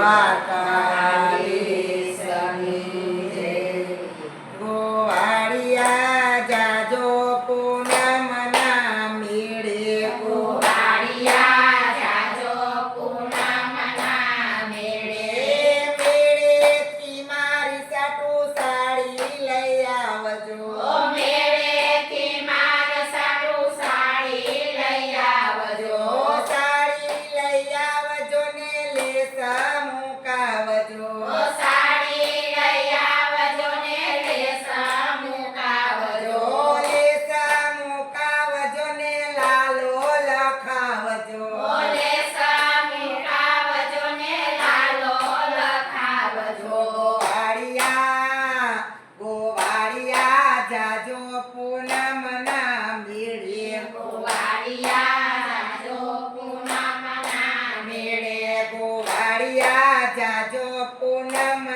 Placa. પૂનમ ના મેળે. ગોવાળિયા જાજો પૂનમ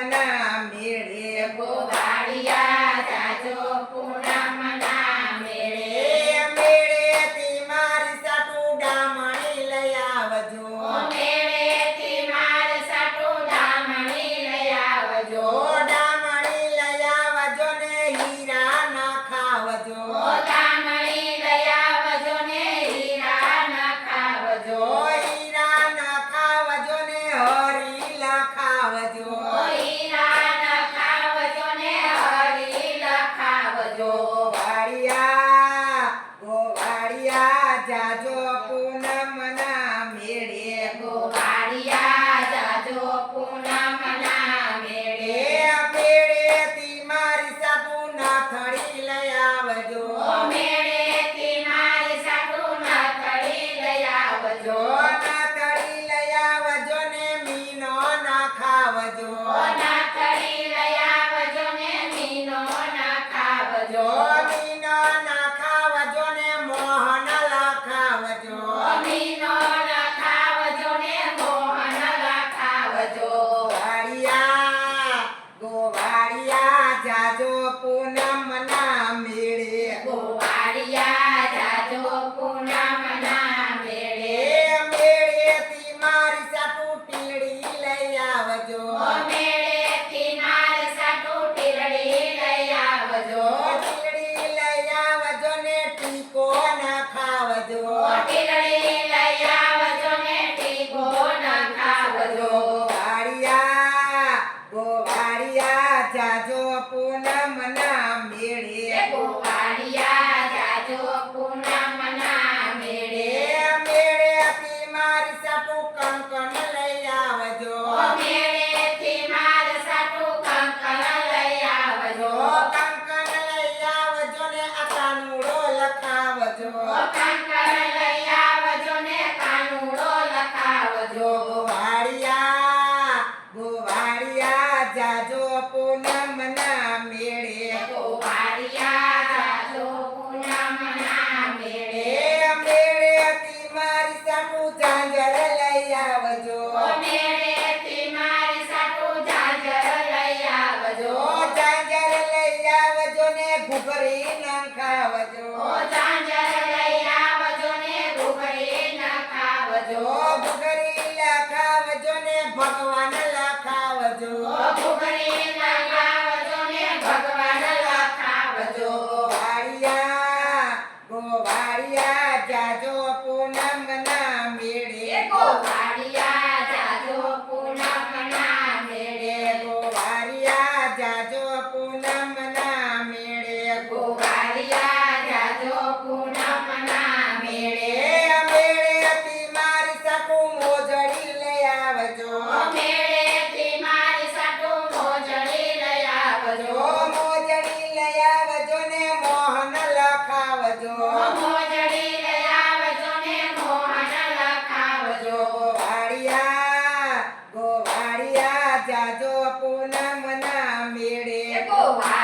આવજો. લઈ આવજો. ટીરડી ને ટીકો ના ખાવજો. ટીરડી ઘૂઘરી ન ખાવજો. ઓ ઝાંઝર લઈ આવજો ને ઘૂઘરી ન ખાવજો ઘૂઘરી ન ખાવજો ને ભગવાન wow.